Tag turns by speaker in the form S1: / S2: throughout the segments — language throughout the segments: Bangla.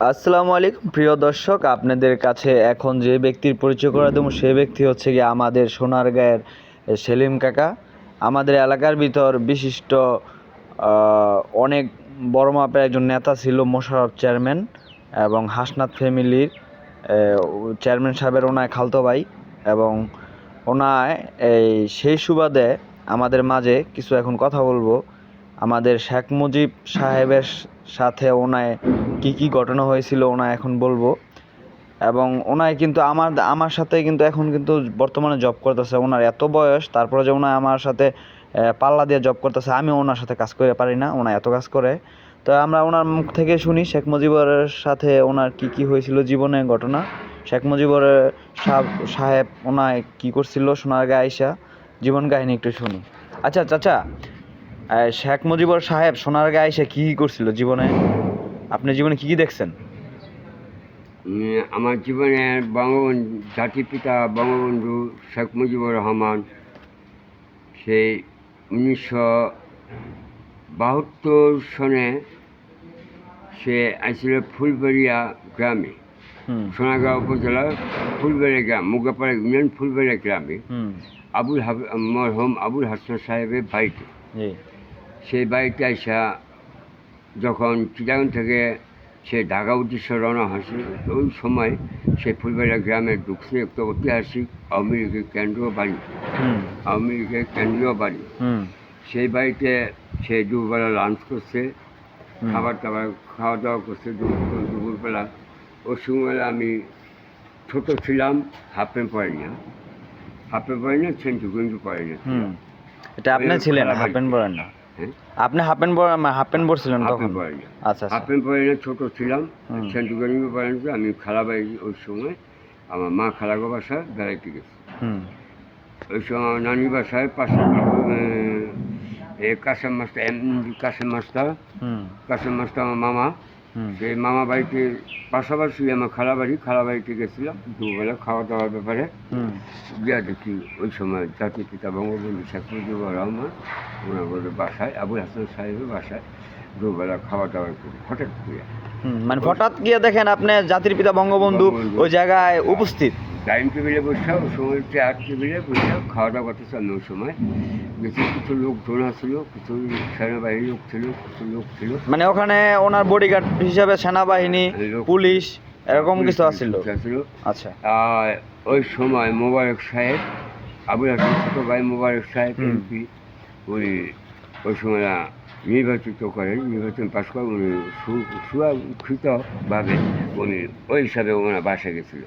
S1: আসসালামু আলাইকুম, প্রিয় দর্শক। আপনাদের কাছে এখন যে ব্যক্তির পরিচয় করে দেবো, সে ব্যক্তি হচ্ছে গিয়ে আমাদের সোনারগাঁয়ের সেলিম কাকা। আমাদের এলাকার ভিতর বিশিষ্ট অনেক বড় মাপের একজন নেতা ছিল মোশাররফ চেয়ারম্যান এবং হাসনাত ফ্যামিলির চেয়ারম্যান সাহেবের ওনায় খালতো ভাই এবং ওনায় এই সেই সুবাদে আমাদের মাঝে কিছু এখন কথা বলব। আমাদের শেখ মুজিব সাহেবের সাথে ওনায় কি কি ঘটনা হয়েছিল ওনা এখন বলব। এবং ওনায় কিন্তু আমার আমার সাথে কিন্তু এখন কিন্তু বর্তমানে জব করতেছে। ওনার এত বয়স, তারপরে যে ওনায় আমার সাথে পাল্লা দিয়ে জব করতেছে, আমি ওনার সাথে কাজ করে পারি না ওনা এত কাজ করে। তো আমরা ওনার মুখ থেকে শুনি, শেখ মুজিবর সাথে ওনার কি কি হয়েছিল জীবনে ঘটনা? শেখ মুজিবর সাহ- সাহেব ওনায় কি করছিল সোনার গায়ে আইসা জীবন কাহিনী একটু শুনি। আচ্ছা চাচা শেখ মুজিবর সাহেব সোনার গায়ে আইসা কি কি করছিল জীবনে? আপনি জীবনে কি কি দেখছেন?
S2: আমার জীবনের বঙ্গবন্ধু জাতির পিতা বঙ্গবন্ধু শেখ মুজিবুর রহমান সেই উনিশশো বাহাত্তর সনে সে আসছিল ফুলবাড়িয়া গ্রামে। সোনাগাঁও উপজেলার ফুলবাড়িয়া গ্রাম মুগাপাড়া ইউনিয়ন ফুলবাড়িয়া গ্রামে। আবুল হাব মরহম আবুল হাসান সাহেবের বাড়িতে। সেই বাড়িতে আসা যখন চিটাগাং থেকে সে ঢাকা উদ্দেশ্যে রওনা হয়েছে ওই সময় সে ফুলবাড়িয়া গ্রামের ঢুকছে একটা ঐতিহাসিক আওয়ামী লীগের কেন্দ্রীয় বাড়ি। আওয়ামী লীগের কেন্দ্রীয় বাড়ি।
S1: হুম।
S2: সেই বাড়িতে সে দুপুরবেলা লাঞ্চ করছে খাবার টাবার খাওয়া দাওয়া করছে দুপুর দুপুরবেলা। ওই সময় আমি ছোট ছিলাম হাফ প্যান্ট পরে না। হাফ প্যান্ট পরে না সেন্টু গঞ্জু পরে না
S1: এটা আপনি
S2: ওই
S1: ছিলেন হাফ প্যান্ট পরেন না। আপনি হাফ প্যান্ট হাফ প্যান্ট পরছিলেন তখন? আচ্ছা
S2: হাফ
S1: আচ্ছা
S2: প্যান্ট পরে না ছোটো ছিলাম। সেন্টু গঞ্জু পরে আমি খালা বাড়ি ওই সময় আমার মা খালাগো বাসা বেড়াইতে গেছে।
S1: হুম।
S2: ওই সময় আমার নানির বাসায় পাশে এ কাসেম মাস্টার কাসেম মাস্টার
S1: হুম।
S2: কাসেম মাস্টার আমার মামা
S1: হুম।
S2: সেই মামা বাড়িতে পাশাপাশি আমার খালা বাড়ি খালা বাড়িতে গেছিলাম দুবেলা খাওয়া দাওয়ার ব্যাপারে গিয়া দেখি ওই সময় জাতির পিতা বঙ্গবন্ধু শেখ মুজিবুর রহমান ওনার বলে বাসায় আবুল হাসান সাহেবের বাসায় দুবেলা খাওয়া দাওয়া করি হঠাৎ করে।
S1: মানে হঠাৎ গিয়ে দেখেন আপনি জাতির পিতা বঙ্গবন্ধু। ওই জায়গায় উপস্থিত।
S2: ডাইনিং টেবিলে বসে ওই সময় চেয়ার টেবিলে বসে খাওয়া দাওয়া করতেছে আমি ওই সময়। বেশি কিছু লোক ঢোনা ছিল কিছু সেনাবাহিনীর লোক ছিল কিছু লোক ছিল।
S1: মানে ওখানে ওনার বডিগার্ড হিসাবে সেনাবাহিনী
S2: লোক-
S1: পুলিশ এরকম কিছু আছিল?
S2: ছিল
S1: আচ্ছা।
S2: আর ওই সময় মোবারক সাহেব আবুল হাসান ছোট ভাই মোবারক সাহেব। এমপি উনি ওই সময় নির্বাচিত করেন নির্বাচন পাশ করেন উনি সুরক্ষিতভাবে উনি ওই হিসাবে ওনার বাসা গেছিল।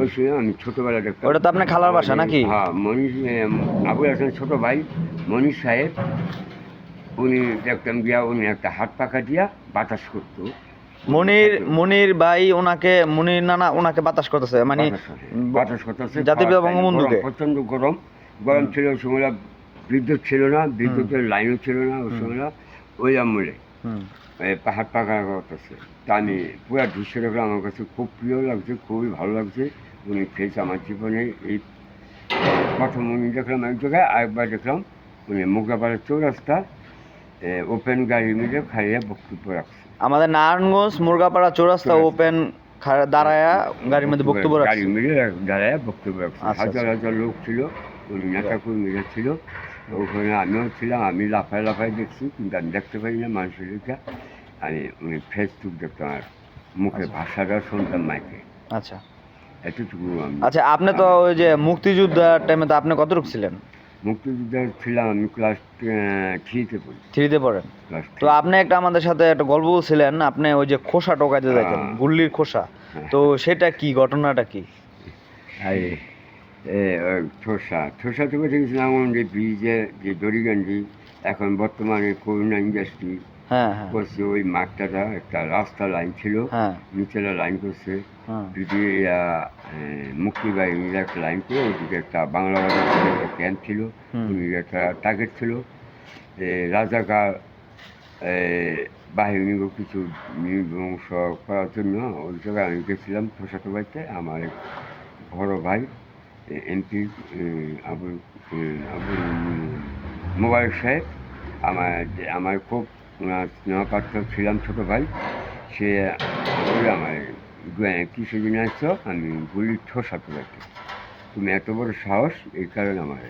S2: ওই সময় আমি ছোটবেলা দেখতাম
S1: ওটা তো আপনার খালার বাসা নাকি?
S2: হ্যাঁ মনীষ আবুল হাসান ছোট ভাই মনীষ সাহেব উনি দেখতাম গিয়া উনি একটা হাত পাখা দিয়া বাতাস করতো।
S1: মনির মনির ভাই ওনাকে মনির নানা ওনাকে বাতাস করতেছে মানে
S2: বাতাস করতেছে
S1: পিতা বঙ্গবন্ধুকে।
S2: গরম, প্রচণ্ড গরম। গরম ছিল ওই সময় বিদ্যুৎ ছিল না বিদ্যুতের লাইনও ছিল না ওই সময় ওই আমলে। পাহাড় পাকা করতেছে। তা আমি পুরো দৃশ্য দেখলাম আমার কাছে খুব প্রিয় লাগছে খুবই ভালো লাগছে। উনি ফেস আমার জীবনে। এই প্রথম উনি দেখলাম এক জায়গায় আরেকবার দেখলাম উনি মুগাপাড়ার চৌরাস্তা ওপেন গাড়ি মিলে খাইয়ে বক্তব্য রাখছে।
S1: আমাদের নারায়ণগঞ্জ মুরগাপাড়া চৌরাস্তা। ওপেন দাঁড়ায়া গাড়ির মধ্যে বক্তব্য
S2: গাড়ি মিলে দাঁড়ায় বক্তব্য রাখছে।
S1: আচ্ছা,
S2: হাজার
S1: আচ্ছা।
S2: হাজার লোক ছিল উনি নেতা কর্মীরা ছিল। ওখানে আমিও ছিলাম আমি লাফায় লাফায় দেখছি কিন্তু আমি দেখতে পারি না মানুষের দিকে আমি উনি ফেসবুক দেখতাম আর মুখে
S1: আচ্ছা।
S2: ভাষাটা শুনতাম মাইকে।
S1: আচ্ছা।
S2: এতটুকু আমি
S1: আচ্ছা আপনি তো ওই যে মুক্তিযুদ্ধের টাইমে তো আপনি কতটুকু ছিলেন?
S2: মুক্তিযুদ্ধের ছিলাম আমি ক্লাস থ্রিতে পড়ি।
S1: থ্রিতে পড়েন। তো আপনি একটা আমাদের সাথে একটা গল্প বলছিলেন আপনি ওই যে খোসা টোকাইতে যাইতেন
S2: হ্যাঁ।
S1: গুল্লির খোসা। তো সেটা কি ঘটনাটা কি?
S2: আরে ঠোসা। ঠোসা থেকে দেখেছিলাম যে ব্রিজে যে দড়িগঞ্জি এখন বর্তমানে করোনা ইন্ডাস্ট্রি
S1: হ্যাঁ হ্যাঁ।
S2: করছে ওই মাঠটাটা একটা রাস্তা লাইন ছিল
S1: হ্যাঁ।
S2: নিচেরা লাইন করছে। যদি মুক্তি বাহিনীর একটা লাইন করে ওদিকে একটা বাংলা বাজার একটা ক্যাম্প ছিল। একটা টার্গেট ছিল। রাজাকার বাহিনীকে কিছু নির্বংশ করার জন্য ওই জায়গায় আমি গেছিলাম প্রসাদ বাড়িতে আমার এক বড় ভাই। এমপি আবুল সাহেব, আমার আমার খুব স্নেহপাত্র ছিলাম ছোটো ভাই। সে আমার কিসের জন্য আসছো? আমি গুলি ঠোসাতে পারছি তুমি এত বড় সাহস, এই কারণে আমার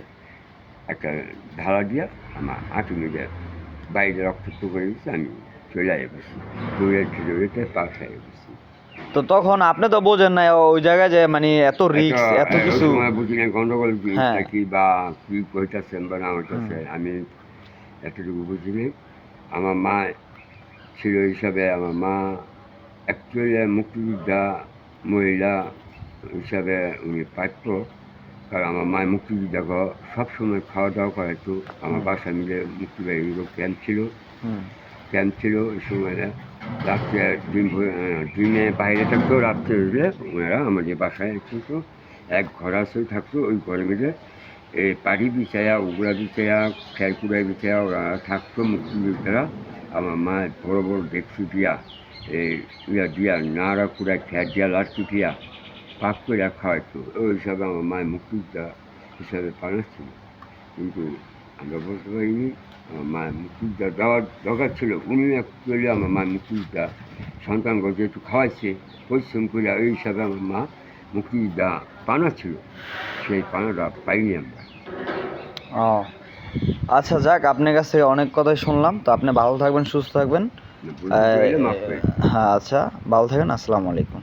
S2: একটা ধারা দিয়া আমার হাঁটু মেজে বাইরে রক্তাক্ত করে দিচ্ছে আমি চলে আই বসি দৌড়াইতে দৌড়াইতে পা খাই বসি
S1: তো তখন আপনি তো বোঝেন না ওই জায়গায় যে মানে এত রিস্ক
S2: একটা-
S1: এত কিছু।
S2: বুঝি না গন্ডগোল কি
S1: হ্যাঁ।
S2: বা কি কইতাছে বা না হইতাছে আমি এতটুকু বুঝিনি আমার মা ছিল হিসাবে আমার মা অ্যাকচুয়ালি মুক্তিযোদ্ধা মহিলা হিসাবে উনি প্রাপ্য কারণ আমার মা মুক্তিযোদ্ধা সবসময় খাওয়া দাওয়া করাইতো। আমার বাসা মিলে মুক্তিবাহিনীর ক্যাম্প ছিল। ক্যাম্প ছিল ওই সময় রাত্রে আহ, দিনে বাইরে থাকতো রাত্রে হলে ওনারা আমাদের বাসায় কিন্তু এক ঘর আসে থাকতো ওই ঘরে মিলে এই পাড়ি বিছায়া উগড়া বিছায়া খেরকুড়াই বিছায়া ওরা থাকতো মুক্তিযোদ্ধারা। আমার মা বড় বড় ডেকসি দিয়া এই ইয়া দিয়া নাড়া কুড়া খেয়ার দিয়া লাড়কি দিয়া পাক করে খাওয়াইতো। ওই হিসাবে আমার মায়ের মুক্তিযোদ্ধা হিসাবে পালাস ছিল। কিন্তু আমরা বলতে পারিনি আমার মায়ের মুক্তিযোদ্ধা দেওয়ার দরকার ছিল উনি অ্যাকচুয়ালি আমার মায়ের মুক্তিযোদ্ধা সন্তানকে যেহেতু খাওয়াইছে পরিশ্রম করে ওই হিসাবে আমার মা মুক্তিযোদ্ধা পানা ছিল সেই পানাটা পাইনি আমরা।
S1: ও আচ্ছা যাক আপনার কাছ থেকে অনেক কথাই শুনলাম তো আপনি ভালো থাকবেন সুস্থ থাকবেন। হ্যাঁ আচ্ছা ভালো থাকবেন আসসালামু আলাইকুম।